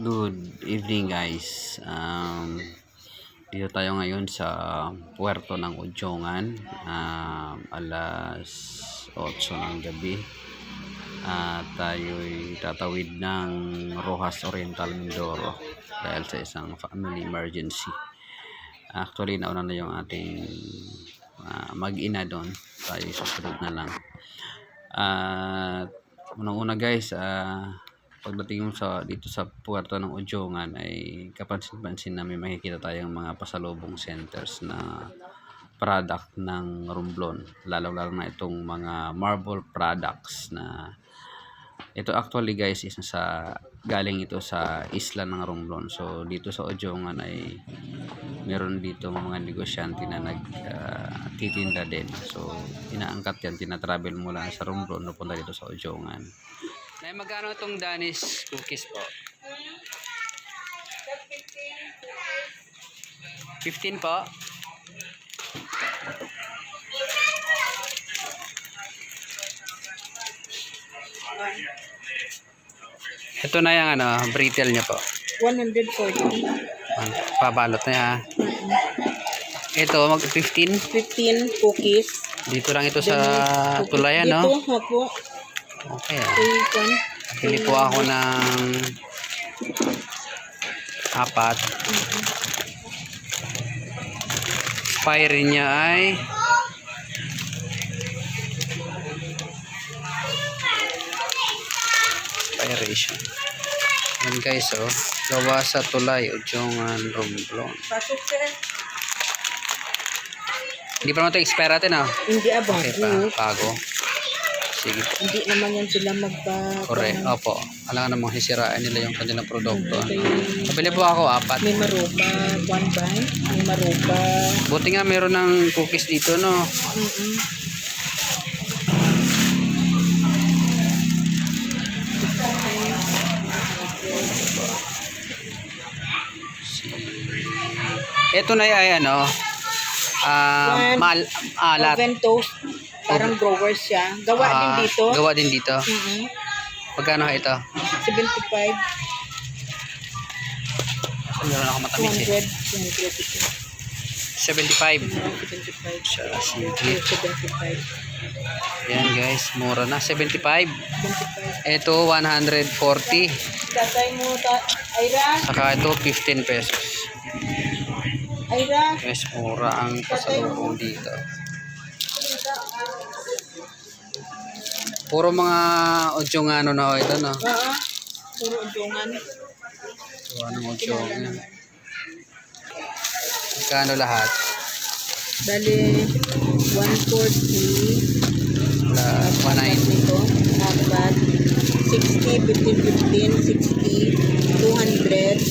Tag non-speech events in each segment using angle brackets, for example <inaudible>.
Good evening guys. Um, dito tayo ngayon sa puerto ng Udjongan. Um, alas 8 ng gabi. At tayo'y tatawid ng Rojas Oriental Mindoro dahil sa isang family emergency. Actually, nauna na yung ating ah, mag-ina doon. Tayo susunod na lang. At unang-una guys, ah, pagdating mo sa dito sa puerto ng Udjongan ay kapansin-pansin na may makikita tayong mga pasalubong centers na product ng Romblon. Lalo-lalo na itong mga marble products na ito actually guys is sa galing ito sa isla ng Romblon. So dito sa Udjongan ay meron dito mga negosyante na nagtitinda din. So inaangkat yan, tinatravel mula sa Romblon napunta dito sa Udjongan. Nay, magkano itong Danish cookies po? 15 po. Ito na yung ano, brittle niya po. 140. Ano, Pabalot na yan. Ito, mag 15. 15 cookies. Dito lang ito sa tulayan, no? Dito, ha po. Okay, ah. Bacon. Pili po ako ng apat. Expiry niya ay expiration. Yan guys, oh. Gawa sa tulay, Udjongan, Romblon. Pasok sir. Hindi pa naman ito expire natin, ah. Hindi abang. Okay pa, bago. Sige. Hindi naman yan sila magpa... Correct. Opo. Alam nga namang sisiraan nila yung kanilang produkto. May, Pabili po ako, apat. may maruba. One by. May maruba. Buti nga meron ng cookies dito, no? Mm-mm. Ito na ay ano, One. mal, alat. Oven toast. Parang growers siya. Gawa din Ah, dito. Gawa din dito. Mm-mm. Magkano ito? 75. Meron ako matamis eh. 200. 200 ito. 75. 75. Siya, sige. 75. Yan guys, mura na. 75. 75. Ito, 140. Tatay mo, ta? Saka ito, 15 pesos. Ira? Guys, mura ang pasalubong dito. Puro mga odyongano na ito, no? Oo. Puro udungan. Gawa ng odyong. Magkano lahat? Bali, 140. Plus 190. Ito. Apat. 60, 15, 15, 60, 200,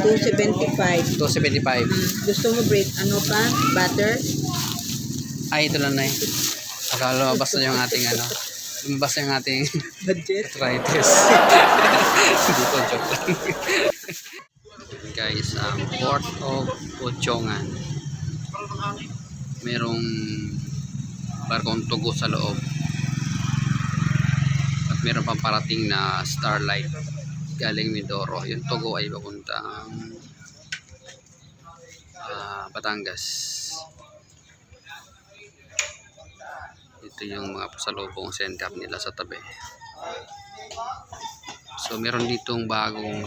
275. 275. Mm, gusto mo break? Ano pa? Butter? Ay, ito lang na eh. Akala na yung ating ano. Lumabas na yung ating <laughs> Budget? arthritis. <laughs> Hindi po, joke lang. <laughs> Guys, ang Port of Ochongan. Merong barkong tugo sa loob. At meron pang parating na Starlight galing Mindoro. Yung tugo ay papuntang ah, Batangas. Ito yung mga pasalubong center nila sa tabi. So meron ditong bagong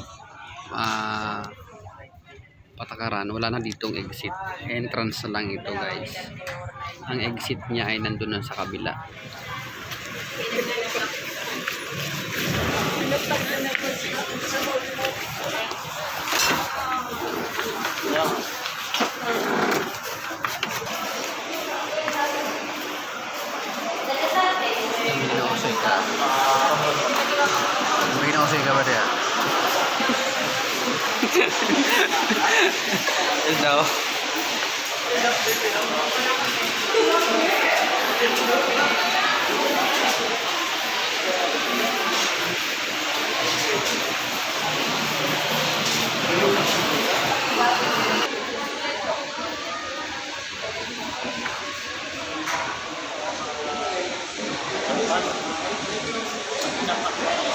ah, patakaran. Wala na ditong exit. Entrance na lang ito guys. Ang exit niya ay nandun na sa kabila. no. Thank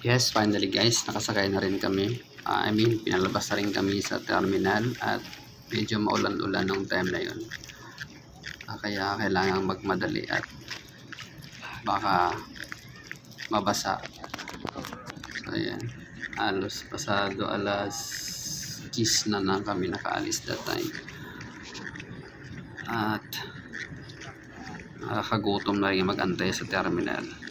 Yes, finally guys, nakasakay na rin kami. Ah, I mean, pinalabas na rin kami sa terminal at medyo maulan-ulan nung time na yun. Ah, kaya kailangan magmadali at baka mabasa. So, ayan. Halos pasado alas 10 na lang kami nakaalis that time. At nakakagutom na rin mag-antay sa terminal.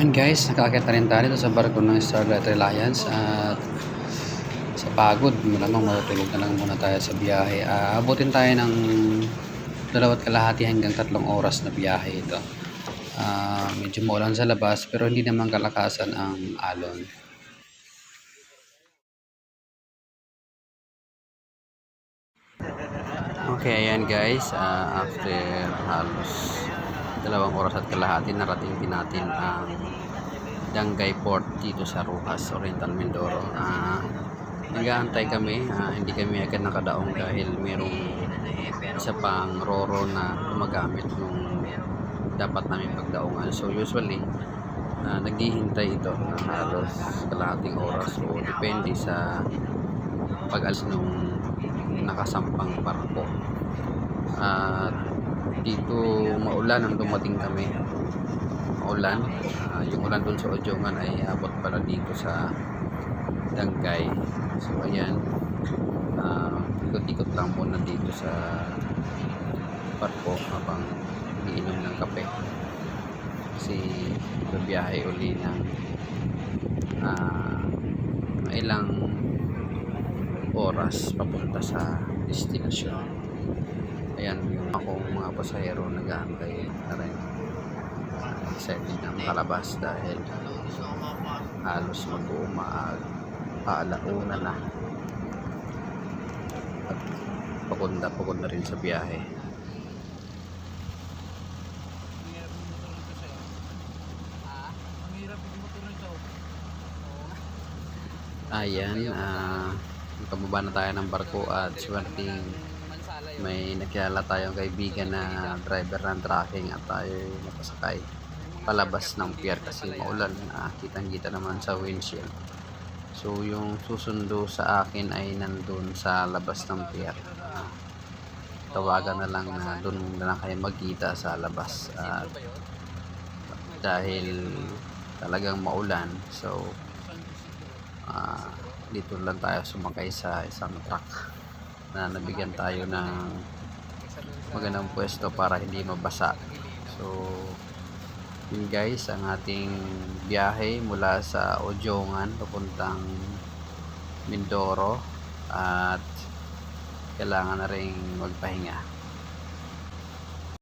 Yan guys, nakakita rin tayo dito sa barko ng Starlight Reliance at sa pagod, malamang matutulog na lang muna tayo sa biyahe. Ah, abutin tayo ng dalawat kalahati hanggang tatlong oras na biyahe ito. Ah, medyo maulan sa labas pero hindi naman kalakasan ang alon. Okay, ayan guys. Ah, after halos dalawang oras at kalahati, narating din natin ang Dangay Port dito sa Rojas, Oriental Mindoro. Ah, nag-aantay kami. Ah, hindi kami agad nakadaong dahil merong isa pang roro na gumagamit nung dapat namin pagdaungan. So usually, ah, naghihintay ito ng halos kalahating oras o depende sa pag-alis nung nakasampang barko. At dito maulan nang dumating kami. Maulan. Ah, yung ulan dun sa Ojongan ay abot pala dito sa Dangay. So ayan. Uh, ikot-ikot lang muna dito sa barko habang iinom ng kape. Kasi babiyahe uli ng ah, ilang oras papunta sa destinasyon. Ayan yung akong mga pasahero nag-aantay na rin. Excited na makalabas dahil halos mag-umaag paalauna na. At pagod na pagod na rin sa biyahe. Ayan, ah, pababa na tayo ng barko at swerteng may nakilala tayong kaibigan na driver ng tracking at tayo napasakay palabas ng pier kasi maulan. Ah, kitang kita naman sa windshield. So yung susundo sa akin ay nandun sa labas ng pier. Tawagan na lang na doon na lang kayo magkita sa labas. At dahil talagang maulan so ah, dito lang tayo sumakay sa isang truck na nabigyan tayo ng magandang pwesto para hindi mabasa. So yun guys ang ating biyahe mula sa Ojongan papuntang Mindoro at kailangan na rin magpahinga